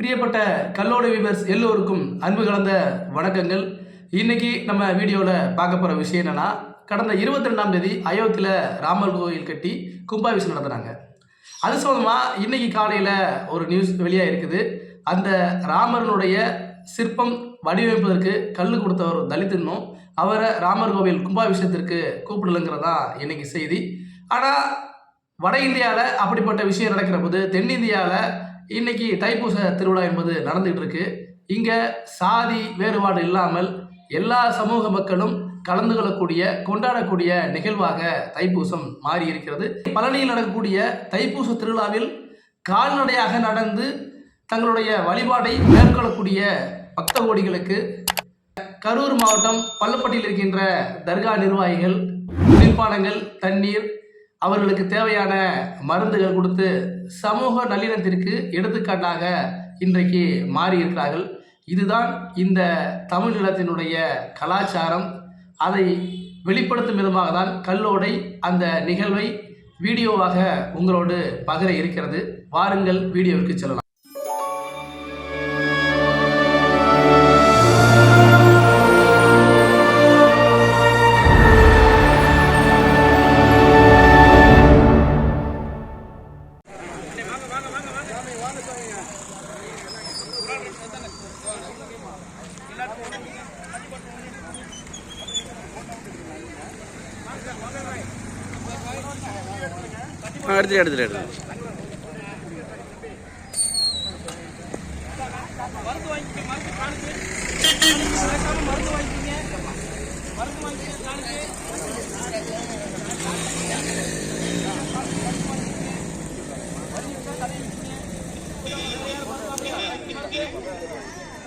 பிரியப்பட்ட கல்லோட viewers எல்லோருக்கும் அன்பு கலந்த வணக்கங்கள். இன்னைக்கு நம்ம வீடியோவில் பார்க்க போகிற விஷயம் என்னென்னா கடந்த இருபத்தி ரெண்டாம் தேதி அயோத்தியில் ராமர் கோயில் கட்டி கும்பாபிஷேகம் நடத்துனாங்க. அது சம்பந்தமாக இன்னைக்கு காலையில் ஒரு நியூஸ் வெளியாக இருக்குது. அந்த ராமரனுடைய சிற்பம் வடிவமைப்பதற்கு கல் கொடுத்த ஒரு தலித்துன்னும் அவரை ராமர் கோவில் கும்பாபிஷேகத்திற்கு கூப்பிடலுங்கிறது தான் செய்தி. ஆனால் வட இந்தியாவில் அப்படிப்பட்ட விஷயம் நடக்கிற போது தென்னிந்தியாவில் இன்னைக்கு தைப்பூச திருவிழா என்பது நடந்துகிட்டு இருக்கு. இங்கே சாதி வேறுபாடு இல்லாமல் எல்லா சமூக மக்களும் கலந்து கொள்ளக்கூடிய கொண்டாடக்கூடிய நிகழ்வாக தைப்பூசம் மாறி இருக்கிறது பழனியில் நடக்கக்கூடிய தைப்பூச திருவிழாவில் கால்நடையாக நடந்து தங்களுடைய வழிபாடை மேற்கொள்ளக்கூடிய பக்த கோடிகளுக்கு கரூர் மாவட்டம் பள்ளப்பட்டியில் இருக்கின்ற தர்கா நிர்வாகிகள் குளிர்பானங்கள் தண்ணீர் அவர்களுக்கு தேவையான மருந்துகள் கொடுத்து சமூக நல்லிணத்திற்கு எடுத்துக்காட்டாக இன்றைக்கு மாறி இருக்கிறார்கள் இதுதான் இந்த தமிழ் நிலத்தினுடைய கலாச்சாரம். அதை வெளிப்படுத்தும் விதமாக தான் கல்லோடை அந்த நிகழ்வை வீடியோவாக உங்களோடு பகிர இருக்கிறது. வாருங்கள் வீடியோவிற்கு செல்லலாம். எடுத்துட்டு எடுத்துட்டு எடுத்துட்டு